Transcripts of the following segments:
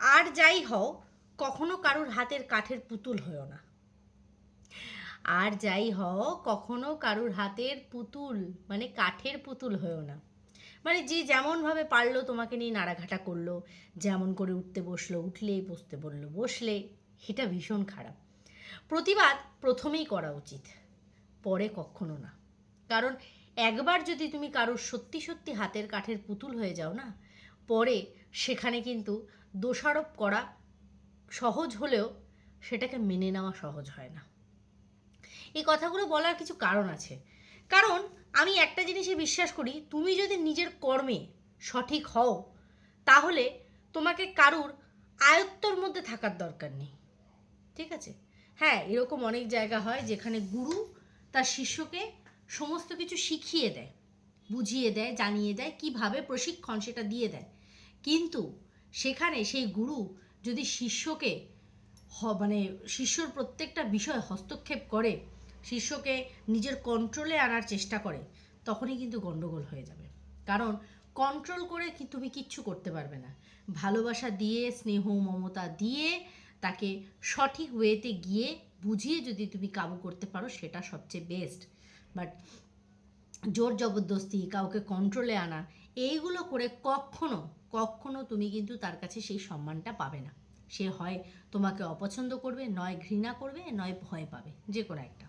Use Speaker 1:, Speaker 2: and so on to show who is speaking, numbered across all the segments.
Speaker 1: আর যাই হও, কখনো কারোর হাতের কাঠের পুতুল হয়েও না। আর যাই হও, কখনো কারোর হাতের পুতুল মানে কাঠের পুতুল হয়েও না। মানে যে যেমনভাবে পারল তোমাকে নিয়ে নাড়াঘাটা করল, যেমন করে উঠতে বসল উঠলেই বসতে বলল, বসলে এটা ভীষণ খারাপ। প্রতিবাদ প্রথমেই করা উচিত, পরে কখনো না। কারণ একবার যদি তুমি কারোর সত্যি সত্যি হাতের কাঠের পুতুল হয়ে যাও না, পরে সেখানে কিন্তু দোষারোপ করা সহজ হলেও সেটাকে মেনে নেওয়া সহজ হয় না। এই কথাগুলো বলার কিছু কারণ আছে। কারণ আমি একটা জিনিসে বিশ্বাস করি, তুমি যদি নিজের কর্মে সঠিক হও, তাহলে তোমাকে কারুর আয়ত্তর মধ্যে থাকার দরকার নেই। ঠিক আছে? হ্যাঁ এরকম অনেক জায়গা হয় যেখানে গুরু তার শিষ্যকে সমস্ত কিছু শিখিয়ে দেয়, বুঝিয়ে দেয়, জানিয়ে দেয়, কীভাবে প্রশিক্ষণ সেটা দিয়ে দেয়। কিন্তু সেখানে সেই গুরু যদি শিষ্যকে মানে শিষ্যর প্রত্যেকটা বিষয় হস্তক্ষেপ করে, শিষ্যকে নিজের কন্ট্রোলে আনার চেষ্টা করে, তখনই কিন্তু গন্ডগোল হয়ে যাবে। কারণ কন্ট্রোল করে কি তুমি কিচ্ছু করতে পারবে না। ভালোবাসা দিয়ে, স্নেহ, মমতা দিয়ে, তাকে সঠিক ওয়েতে গিয়ে বুঝিয়ে যদি তুমি কাবু করতে পারো, সেটা সবচেয়ে বেস্ট বাট জোর জবরদস্তি, কাউকে কন্ট্রোলে আনা, এইগুলো করে কখনো কখনো তুমি কিন্তু তার কাছে সেই সম্মানটা পাবে না। সে হয় তোমাকে অপছন্দ করবে, নয় ঘৃণা করবে, নয় ভয় পাবে, যে কোনো একটা।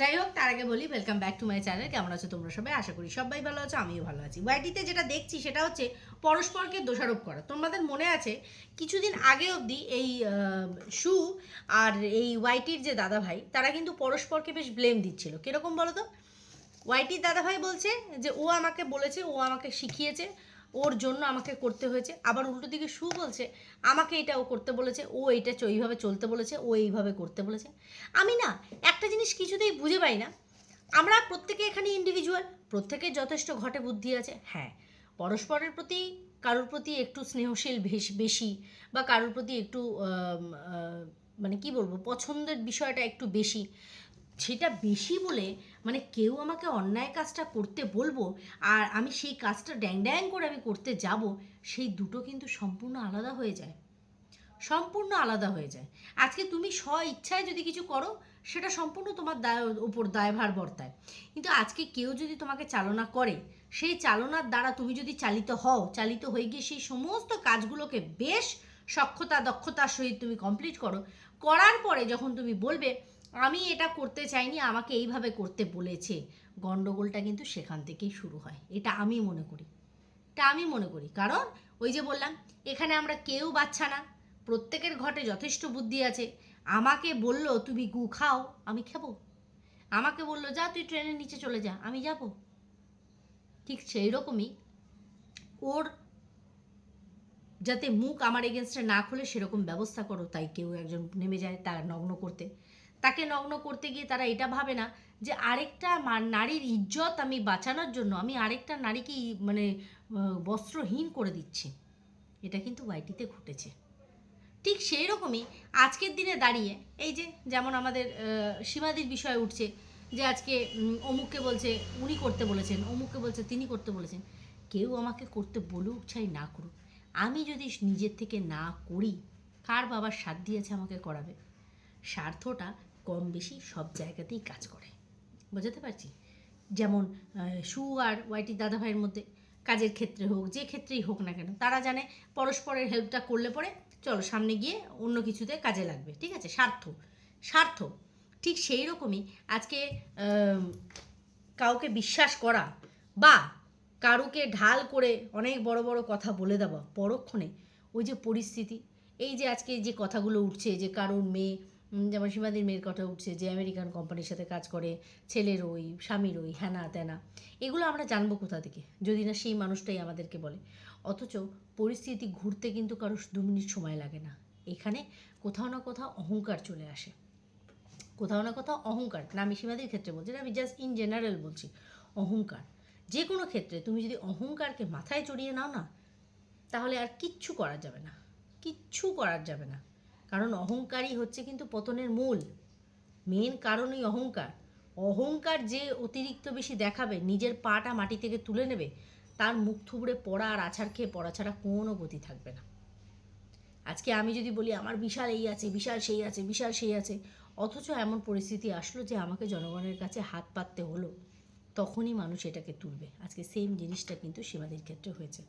Speaker 1: যাই হোক, তার আগে বলি welcome back to my channel কেমন আছো তোমরা সবাই? আশা করি সবাই ভালো আছো, আমিও ভালো আছি। ওয়াইটিতে যেটা দেখছি সেটা হচ্ছে পরস্পরকে দোষারোপ করা। তোমাদের মনে আছে, কিছুদিন আগে অবধি এই শু আর এই ওয়াইটির যে দাদা ভাই তারা কিন্তু পরস্পরকে বেশ ব্লেম দিচ্ছিল। কীরকম বলো তো ওয়াইটির দাদাভাই বলছে যে, ও আমাকে বলেছে, ও আমাকে শিখিয়েছে ওর জন্য আমাকে করতে হয়েছে। আবার উল্টো দিকে সু বলছে, আমাকে এটা ও করতে বলেছে, ও এইটা চ- এইভাবে চলতে বলেছে, ও এইভাবে করতে বলেছে। আমি না একটা জিনিস কিছুতেই বুঝে পাই না। আমরা প্রত্যেকে এখানে ইন্ডিভিজুয়াল প্রত্যেকের যথেষ্ট ঘটে বুদ্ধি আছে হ্যাঁ। পরস্পরের প্রতি, কারোর প্রতি একটু স্নেহশীল বেশি বা কারোর প্রতি একটু মানে কি বলব, পছন্দের বিষয়টা একটু বেশি। সেটা বেশি বলে মানে কেউ আমাকে অন্যায় কাজটা করতে বলব আর আমি সেই কাজটা ড্যাং ড্যাং করে আমি করতে যাব, সেই দুটো কিন্তু সম্পূর্ণ আলাদা হয়ে যায়। সম্পূর্ণ আলাদা হয়ে যায়। আজকে তুমি স্ব ইচ্ছায় যদি কিছু করো, সেটা সম্পূর্ণ তোমার দায়, উপর দায়ভার বর্তায়। কিন্তু আজকে কেউ যদি তোমাকে চালনা করে, সেই চালনার দ্বারা তুমি যদি চালিত হও, চালিত হয়ে গিয়ে সেই সমস্ত কাজগুলোকে বেশ সক্ষতা, দক্ষতার সহিত তুমি কমপ্লিট করো, করার পরে যখন তুমি বলবে আমি এটা করতে চাইনি, আমাকে এইভাবে করতে বলেছে। গন্ডগোলটা কিন্তু সেখান থেকেই শুরু হয়। এটা আমি মনে করি। এটা আমি মনে করি। কারণ ওই যে বললাম, এখানে আমরা কেউ বাচ্চা না। প্রত্যেকের ঘটে যথেষ্ট বুদ্ধি আছে। আমাকে বলল, তুমি গু খাও, আমি খাব। আমাকে বলল, যা, তুই ট্রেনের নিচে চলে যা, আমি যাব। ঠিক সেই রকমই ওর যাতে মুখ আমার এগেনস্টে না খুলে, সেরকম ব্যবস্থা করো। তাই কেউ একজন নেমে যায় তার নগ্ন করতে। তাকে নগ্ন করতে গিয়ে তারা এটা ভাবে না যে আরেকটা নারীর ইজ্জত আমি বাঁচানোর জন্য আমি আরেকটা নারীকে মানে বস্ত্রহীন করে দিচ্ছি। এটা কিন্তু ওয়াইটিতে ঘটেছে। ঠিক সেই রকমই আজকের দিনে দাঁড়িয়ে এই যে যেমন আমাদের সীমাদির বিষয় উঠছে যে আজকে অমুককে বলছে, উনি করতে বলেছেন, অমুককে বলছে, তিনি করতে বলেছেন। কেউ আমাকে করতে বলুক চাই না করুক। আমি যদি নিজের থেকে না করি, কার বাবার সাথ দিয়েছে আমাকে করাবে? স্বার্থটা কম বেশি সব জায়গাতেই কাজ করে। বোঝাতে পারছি? যেমন সু আর ওয়াইটি দাদাভাইয়ের মধ্যে কাজের ক্ষেত্রে হোক, যে ক্ষেত্রেই হোক না কেন, তারা জানে পরস্পরের হেল্পটা করলে পরে চলো সামনে গিয়ে অন্য কিছুতে কাজে লাগবে, ঠিক আছে? স্বার্থ স্বার্থ। ঠিক সেই রকমই আজকে কাউকে বিশ্বাস করা বা কারুকে ঢাল করে অনেক বড় বড় কথা বলে দেওয়া পরক্ষণে ওই যে পরিস্থিতি, এই যে আজকে যে কথাগুলো উঠছে যে কারোর মেয়ে যেমন সীমাদির মেয়ের কথা উঠছে যে আমেরিকান কোম্পানির সাথে কাজ করে ছেলের ওই স্বামীর ওই হ্যানা ত্যানা, এগুলো আমরা জানব কোথা থেকে? যদি না সেই মানুষটাই আমাদেরকে বলে। অথচ পরিস্থিতি ঘুরতে কিন্তু কারও দু মিনিট সময় লাগে না। এখানে কোথাও না কোথাও অহংকার চলে আসে। কোথাও না কোথাও অহংকার। না, আমি সীমাদির ক্ষেত্রে বলছি না, আমি জাস্ট ইন জেনারেল বলছি, অহংকার। যে কোনো ক্ষেত্রে তুমি যদি অহংকারকে মাথায় চড়িয়ে নাও না, তাহলে আর কিচ্ছু করা যাবে না। কিচ্ছু করার যাবে না। কারণ অহংকারই হচ্ছে কিন্তু পতনের মূল। মেন কারণই অহংকার। অহংকার যে অতিরিক্ত বেশি দেখাবে, নিজের পাটা মাটি থেকে তুলে নেবে, তার মুখ থুবড়ে পড়া আর আছাড় খেয়ে পড়া ছাড়া কোনো গতি থাকবে না। আজকে আমি যদি বলি, আমার বিশাল এই আছে, বিশাল সেই আছে, বিশাল সেই আছে। অথচ এমন পরিস্থিতি আসলো যে আমাকে জনগণের কাছে হাত পাততে হলো। তখনই মানুষ এটাকে তুলবে। আজকে সেম জিনিসটা কিন্তু সীমাদির ক্ষেত্রে হয়েছে।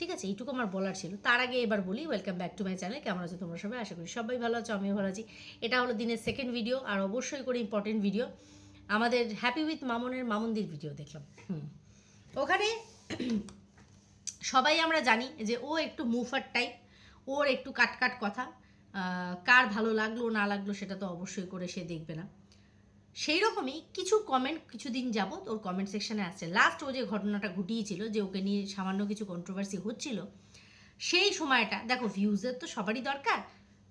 Speaker 1: ঠিক আছে, এইটুকু আমার বলার ছিল। তার আগে এবার বলি welcome back to my channel কেমন আছো তোমরা সবাই? আশা করি সবাই ভালো আছো, আমিও ভালো আছি। এটা হলো দিনের সেকেন্ড ভিডিও আর অবশ্যই করে ইম্পর্টেন্ট ভিডিও আমাদের হ্যাপি উইথ মামনের মামন্দির ভিডিও দেখলাম। হুম। ওখানে সবাই আমরা জানি যে ও একটু মুফার টাইপ ওর একটু কাটকাট কথা। কার ভালো লাগল, না লাগল, সেটা তো অবশ্যই করে সে দেখবে না। সেই রকমই কিছু কমেন্ট কিছুদিন যাবত ওর কমেন্ট সেকশনে আসছে। লাস্ট ও যে ঘটনাটা ঘটিয়েছিল, যে ওকে নিয়ে সামান্য কিছু কন্ট্রোভার্সি হচ্ছিল, সেই সময়টা, দেখো ভিউজের তো সবারই দরকার,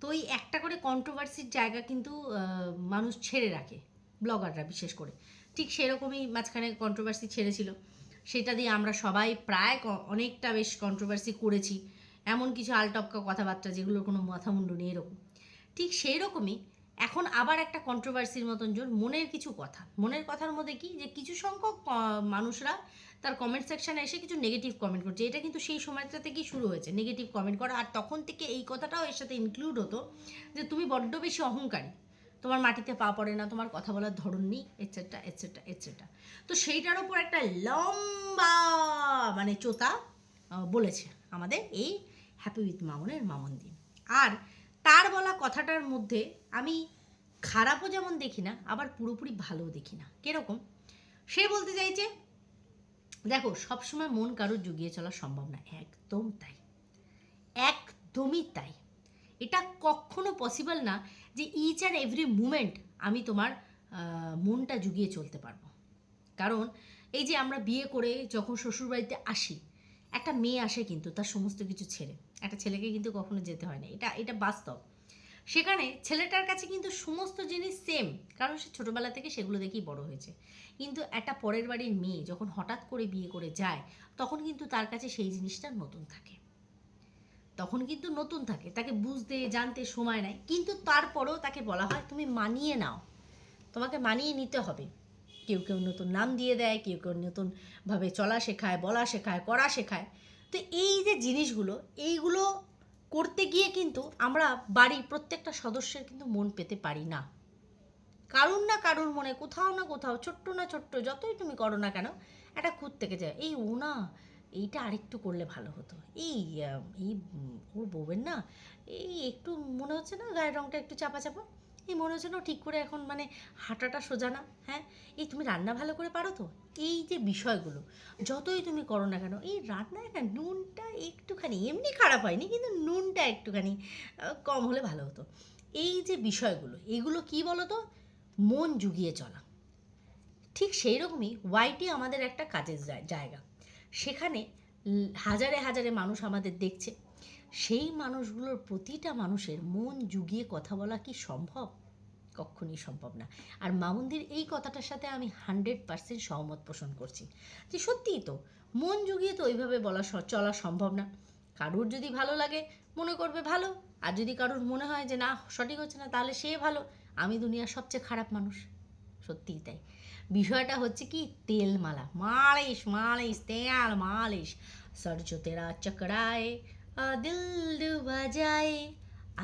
Speaker 1: তো ওই একটা করে কন্ট্রোভার্সির জায়গা কিন্তু মানুষ ছেড়ে রাখে ব্লগাররা বিশেষ করে। ঠিক সেরকমই মাঝখানে কন্ট্রোভার্সি ছেড়েছিল। সেটা দিয়ে আমরা সবাই প্রায় অনেকটা বেশ কন্ট্রোভার্সি করেছি। এমন কিছু আলটপকা কথাবার্তা যেগুলোর কোনো মাথা মুন্ডু নেই এরকম। ঠিক সেই রকমই এখন আবার একটা কন্ট্রোভার্সির মতন জোর, মনের কিছু কথা। মনের কথার মধ্যে কি? যে কিছু সংখ্যক মানুষরা তার কমেন্ট সেকশানে এসে কিছু নেগেটিভ কমেন্ট করছে। এটা কিন্তু সেই সময়টা থেকেই শুরু হয়েছে? নেগেটিভ কমেন্ট করা। আর তখন থেকে এই কথাটাও এর সাথে ইনক্লুড হতো যে তুমি বড্ড বেশি অহংকারী। তোমার মাটিতে পা পড়ে না, তোমার কথা বলার ধরন নেই এটসেট্রা এটসেট্রা এটসেট্রা তো সেইটার ওপর একটা লম্বা মানে চোতা বলেছে আমাদের এই হ্যাপি উইথ মামনের মামন্দির আর তার বলা কথাটার মধ্যে আমি খারাপও যেমন দেখি না, আবার পুরোপুরি ভালোও দেখি না। কীরকম? সে বলতে চাইছে, দেখো, সবসময় মন কারোর জুগিয়ে চলা সম্ভব না। একদম তাই। একদমই তাই। এটা কখনো পসিবল না যে ইচ অ্যান্ড এভরি মুমেন্ট আমি তোমার মনটা জুগিয়ে চলতে পারব। কারণ এই যে আমরা বিয়ে করে যখন শ্বশুরবাড়িতে আসি, একটা মেয়ে আসে কিন্তু তার সমস্ত কিছু ছেড়ে। একটা ছেলেকে কিন্তু কখনো যেতে হয় না। এটা এটা বাস্তব। সেখানে ছেলেটার কাছে কিন্তু সমস্ত জিনিস সেম কারণ সে ছোটোবেলা থেকে সেগুলো দেখেই বড় হয়েছে। কিন্তু একটা পরের বাড়ির মেয়ে যখন হঠাৎ করে বিয়ে করে যায়, তখন কিন্তু তার কাছে সেই জিনিসটা নতুন থাকে। তখন কিন্তু নতুন থাকে, তাকে বুঝতে, জানতে সময় নেয় কিন্তু তারপরেও তাকে বলা হয়, তুমি মানিয়ে নাও। তোমাকে মানিয়ে নিতে হবে। কেউ কেউ নতুন নাম দিয়ে দেয়, কেউ কেউ নতুনভাবে চলা শেখায়, বলা শেখায়, করা শেখায়। তো এই যে জিনিসগুলো, এইগুলো করতে গিয়ে কিন্তু আমরা বাড়ির প্রত্যেকটা সদস্যের কিন্তু মন পেতে পারি না। কারুর না কারুর মনে কোথাও না কোথাও, ছোট্ট না ছোট্ট, যতই তুমি করো না কেন, একটা খুঁত থেকে যায়, এই ও না, এইটা আরেকটু করলে ভালো হতো। এই এই ওর বউয়ের না, এই একটু মনে হচ্ছে না, গায়ের রঙটা একটু চাপা চাপা এই মনে হচ্ছে না ঠিক করে এখন মানে হাঁটাটা সোজা না হ্যাঁ? এই তুমি রান্না ভালো করে পারো তো? এই যে বিষয়গুলো, যতই তুমি করো না কেন, এই রান্নায় না নুনটা একটুখানি, এমনি খারাপ হয়নি, কিন্তু নুনটা একটুখানি কম হলে ভালো হতো। এই যে বিষয়গুলো এইগুলো কি বলো তো মন জুগিয়ে চলা। ঠিক সেই রকমই ওয়াইটি আমাদের একটা কাজের জায়- জায়গা। সেখানে হাজারে হাজারে মানুষ আমাদের দেখছে। সেই মানুষগুলোর প্রতিটা মানুষের মন জুগিয়ে কথা বলা কি সম্ভব? কখনই সম্ভব না। আর মামুন্দির এই কথাটার সাথে আমি হান্ড্রেড পার্সেন্ট সহমত পোষণ করছি যে সত্যিই তো, মন জুগিয়ে তো ওইভাবে বলা চলা সম্ভব না। কারুর যদি ভালো লাগে, মনে করবে ভালো। আর যদি কারুর মনে হয় যে না, সঠিক হচ্ছে না, তাহলে সে ভালো। আমি দুনিয়ার সবচেয়ে খারাপ মানুষ। সত্যিই তাই। বিষয়টা হচ্ছে কি তেল মালা মালিশ মালিশ, তেল মালিশ। সরজো তেরা চকরায়ে আ, দিল ডুবা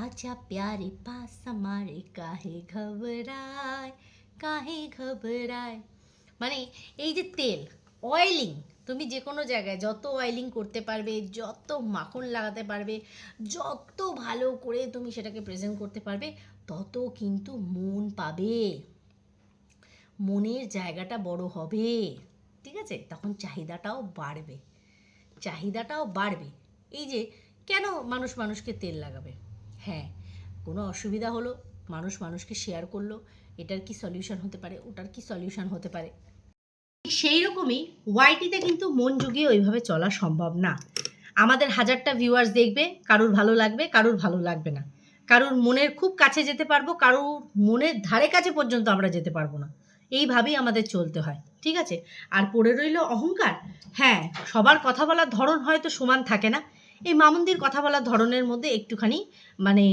Speaker 1: আচ্ছা প্যারে পাস আমারে কাহে ঘবরায় কাহে ঘবরায় মানে এই যে তেল অয়েলিং তুমি যে কোনো জায়গায় যত অয়েলিং করতে পারবে, যত মাখন লাগাতে পারবে, যত ভালো করে তুমি সেটাকে প্রেজেন্ট করতে পারবে, তত কিন্তু মন পাবে। মনের জায়গাটা বড় হবে। ঠিক আছে? তখন চাহিদাটাও বাড়বে। চাহিদাটাও বাড়বে। এই যে কেন মানুষ মানুষকে তেল লাগাবে? হ্যাঁ কোনো অসুবিধা হলো? মানুষ মানুষকে শেয়ার করল, এটার কি সলিউশন হতে পারে? ওটার কি সলিউশন হতে পারে? সেই রকমই ওয়াইটিতে কিন্তু মন জুগিয়ে ওইভাবে চলা সম্ভব না। আমাদের হাজারটা ভিউয়ার্স দেখবে, কারুর ভালো লাগবে, কারুর ভালো লাগবে না। কারুর মনের খুব কাছে যেতে পারব, কারুর মনের ধারে কাছে পর্যন্ত আমরা যেতে পারব না। এইভাবেই আমাদের চলতে হয়, ঠিক আছে? আর পড়ে রইল অহংকার? হ্যাঁ সবার কথা বলার ধরন হয়তো সমান থাকে না। এই মামুন্দির কথা বলার ধরনের মধ্যে একটুখানি মানে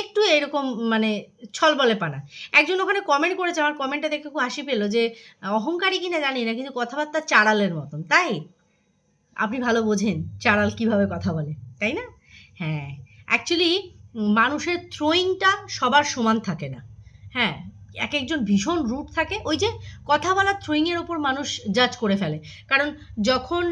Speaker 1: একটু এরকম মানে ছলবলে পানা। একজন ওখানে কমেন্ট করেছে, আমার কমেন্টটা দেখে খুব হাসি পেল যে, অহংকারী কিনা জানি না, কিন্তু কথাবার্তা চাড়ালের মতন, তাই? আপনি ভালো বোঝেন চাড়াল কীভাবে কথা বলে, তাই না? হ্যাঁ অ্যাকচুয়ালি মানুষের থ্রোয়িংটা সবার সমান থাকে না। হ্যাঁ এক একজন ভীষণ রুট থাকে, ওই যে কথা বলার থ্রোয়িংয়ের ওপর মানুষ জাজ করে ফেলে। কারণ যখন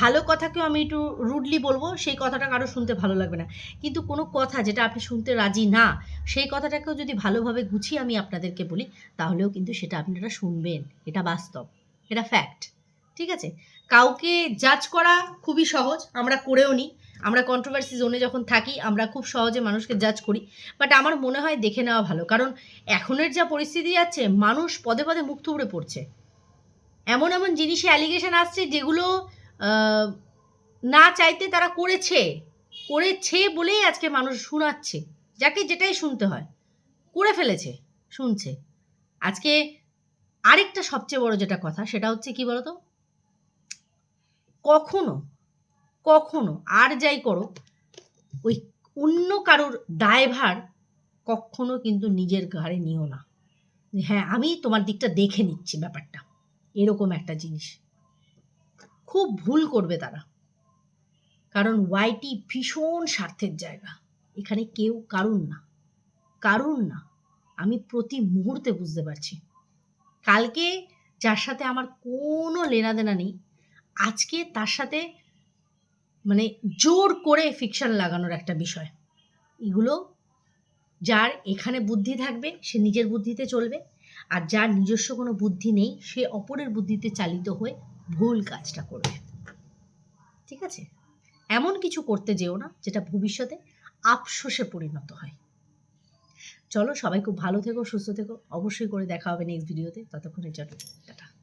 Speaker 1: ভালো কথাকেও আমি একটু রুডলি বলব, সেই কথাটা কারও শুনতে ভালো লাগবে না। কিন্তু কোনো কথা যেটা আপনি শুনতে রাজি না, সেই কথাটাকেও যদি ভালোভাবে গুছিয়ে আমি আপনাদেরকে বলি, তাহলেও কিন্তু সেটা আপনারা শুনবেন। এটা বাস্তব, এটা ফ্যাক্ট ঠিক আছে? কাউকে জাজ করা খুবই সহজ, আমরা করেও নিই আমরা কন্ট্রোভার্সি জোনে যখন থাকি, আমরা খুব সহজে মানুষকে জাজ করি। বাট আমার মনে হয় দেখে নেওয়া ভালো। কারণ এখনের যা পরিস্থিতি আছে, মানুষ পদে পদে মুখ থুবড়ে পড়ছে। এমন এমন জিনিসে অ্যালিগেশন আসছে যেগুলো না চাইতে তারা করেছে। করেছে বলেই আজকে মানুষ শোনাচ্ছে। যাকে যেটাই শুনতে হয়। করে ফেলেছে, শুনছে। আজকে আরেকটা সবচেয়ে বড় যেটা কথা, সেটা হচ্ছে কি বলতো? কখনো কখনো আর যাই করো, ওই অন্য কারোর দায়ভার কখনো কিন্তু নিজের ঘাড়ে নিও না। হ্যাঁ আমি তোমার দিকটা দেখে নিচ্ছি ব্যাপারটা। এরকম একটা জিনিস। খুব ভুল করবে তারা। কারণ ওয়াইটি ভীষণ স্বার্থের জায়গা। এখানে কেউ কারুন না। কারুন না। আমি প্রতি মুহূর্তে বুঝতে পারছি। কালকে যার সাথে আমার কোনো লেনাদেনা নেই, আজকে তার সাথে মানে জোর করে ফিকশন লাগানোর একটা বিষয়। এগুলো যার এখানে বুদ্ধি থাকবে, সে নিজের বুদ্ধিতে চলবে, আর যার নিজস্ব কোনো বুদ্ধি নেই, সে অপরের বুদ্ধিতে চালিত হয়ে ভুল কাজটা করবে। ঠিক আছে? এমন কিছু করতে যেও না, যেটা ভবিষ্যতে আফসোসে পরিণত হয়। চলো সবাই খুব ভালো থেকো, সুস্থ থেকো, অবশ্যই করে দেখা হবে নেক্সট ভিডিওতে ততক্ষণের জন্য, টাটা।